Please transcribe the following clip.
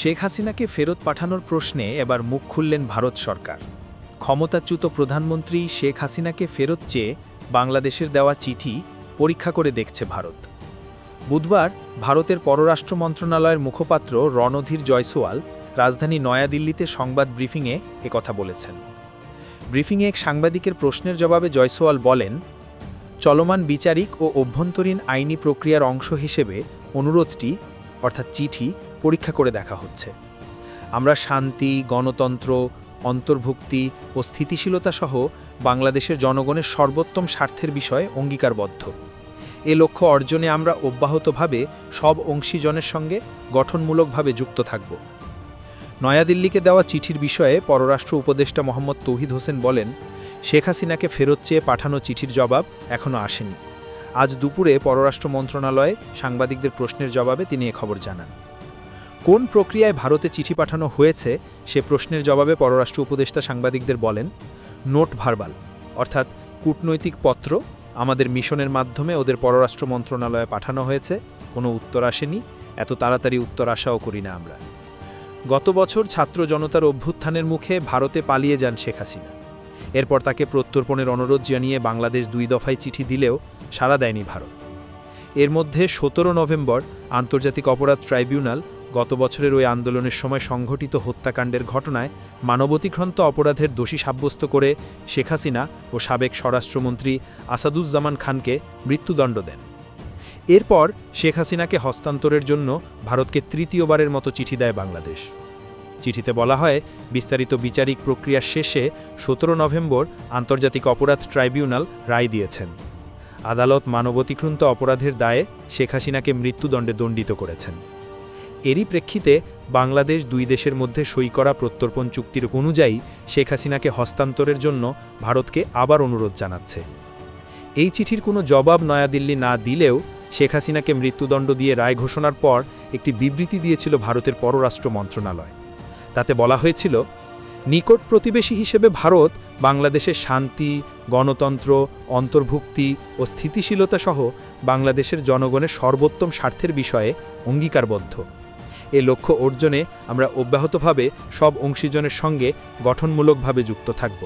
শেখ হাসিনাকে ফেরত পাঠানোর প্রশ্নে এবার মুখ খুললেন ভারত সরকার। ক্ষমতাচ্যুত প্রধানমন্ত্রী শেখ হাসিনাকে ফেরত চেয়ে বাংলাদেশের দেওয়া চিঠি পরীক্ষা করে দেখছে ভারত। বুধবার ভারতের পররাষ্ট্র মন্ত্রণালয়ের মুখপাত্র রণধীর জয়সওয়াল রাজধানী নয়াদিল্লিতে সংবাদ ব্রিফিংয়ে একথা বলেছেন। ব্রিফিংয়ে এক সাংবাদিকের প্রশ্নের জবাবে জয়সওয়াল বলেন, চলমান বিচারিক ও অভ্যন্তরীণ আইনি প্রক্রিয়ার অংশ হিসেবে অনুরোধটি অর্থাৎ চিঠি পরীক্ষা করে দেখা হচ্ছে। আমরা শান্তি, গণতন্ত্র, অন্তর্ভুক্তি ও স্থিতিশীলতা সহ বাংলাদেশের জনগণের সর্বোত্তম স্বার্থের বিষয়ে অঙ্গীকারবদ্ধ। এ লক্ষ্য অর্জনে আমরা অব্যাহতভাবে সব অংশীজনের সঙ্গে গঠনমূলকভাবে যুক্ত থাকব। নয়াদিল্লিকে দেওয়া চিঠির বিষয়ে পররাষ্ট্র উপদেষ্টা মোহাম্মদ তৌহিদ হোসেন বলেন, শেখ হাসিনাকে ফেরত চেয়ে পাঠানো চিঠির জবাব এখনও আসেনি। আজ দুপুরে পররাষ্ট্র মন্ত্রণালয়ে সাংবাদিকদের প্রশ্নের জবাবে তিনি খবর জানান। কোন প্রক্রিয়ায় ভারতে চিঠি পাঠানো হয়েছে সে প্রশ্নের জবাবে পররাষ্ট্র উপদেষ্টা সাংবাদিকদের বলেন, নোট ভার্বাল, অর্থাৎ কূটনৈতিক পত্র আমাদের মিশনের মাধ্যমে ওদের পররাষ্ট্র মন্ত্রণালয়ে পাঠানো হয়েছে, কোনো উত্তর আসেনি, এত তাড়াতাড়ি উত্তর আশাও করি না আমরা। গত বছর ছাত্র জনতার অভ্যুত্থানের মুখে ভারতে পালিয়ে যান শেখ হাসিনা। এরপর তাকে প্রত্যর্পণের অনুরোধ জানিয়ে বাংলাদেশ দুই দফায় চিঠি দিলেও সাড়া দেয়নি ভারত। এর মধ্যে সতেরো নভেম্বর আন্তর্জাতিক অপরাধ ট্রাইব্যুনাল গত বছরের ওই আন্দোলনের সময় সংঘটিত হত্যাকাণ্ডের ঘটনায় মানবতিক্রান্ত অপরাধের দোষী সাব্যস্ত করে শেখ হাসিনা ও সাবেক স্বরাষ্ট্রমন্ত্রী আসাদুজ্জামান খানকে মৃত্যুদণ্ড দেন। এরপর শেখ হাসিনাকে হস্তান্তরের জন্য ভারতকে তৃতীয়বারের মতো চিঠি দেয় বাংলাদেশ। চিঠিতে বলা হয়, বিস্তারিত বিচারিক প্রক্রিয়ার শেষে সতেরো নভেম্বর আন্তর্জাতিক অপরাধ ট্রাইব্যুনাল রায় দিয়েছেন। আদালত মানবতিক্রান্ত অপরাধের দায়ে শেখ হাসিনাকে মৃত্যুদণ্ডে দণ্ডিত করেছেন। এরই প্রেক্ষিতে বাংলাদেশ দুই দেশের মধ্যে সই করা প্রত্যর্পণ চুক্তির অনুযায়ী শেখ হাসিনাকে হস্তান্তরের জন্য ভারতকে আবার অনুরোধ জানাচ্ছে। এই চিঠির কোনো জবাব নয়াদিল্লি না দিলেও শেখ হাসিনাকে মৃত্যুদণ্ড দিয়ে রায় ঘোষণার পর একটি বিবৃতি দিয়েছিল ভারতের পররাষ্ট্র মন্ত্রণালয়। তাতে বলা হয়েছিল, নিকট প্রতিবেশী হিসেবে ভারত বাংলাদেশের শান্তি, গণতন্ত্র, অন্তর্ভুক্তি ও স্থিতিশীলতা সহ বাংলাদেশের জনগণের সর্বোত্তম স্বার্থের বিষয়ে অঙ্গীকারবদ্ধ। এ লক্ষ্য অর্জনে আমরা অব্যাহতভাবে সব অংশীজনের সঙ্গে গঠনমূলকভাবে যুক্ত থাকব।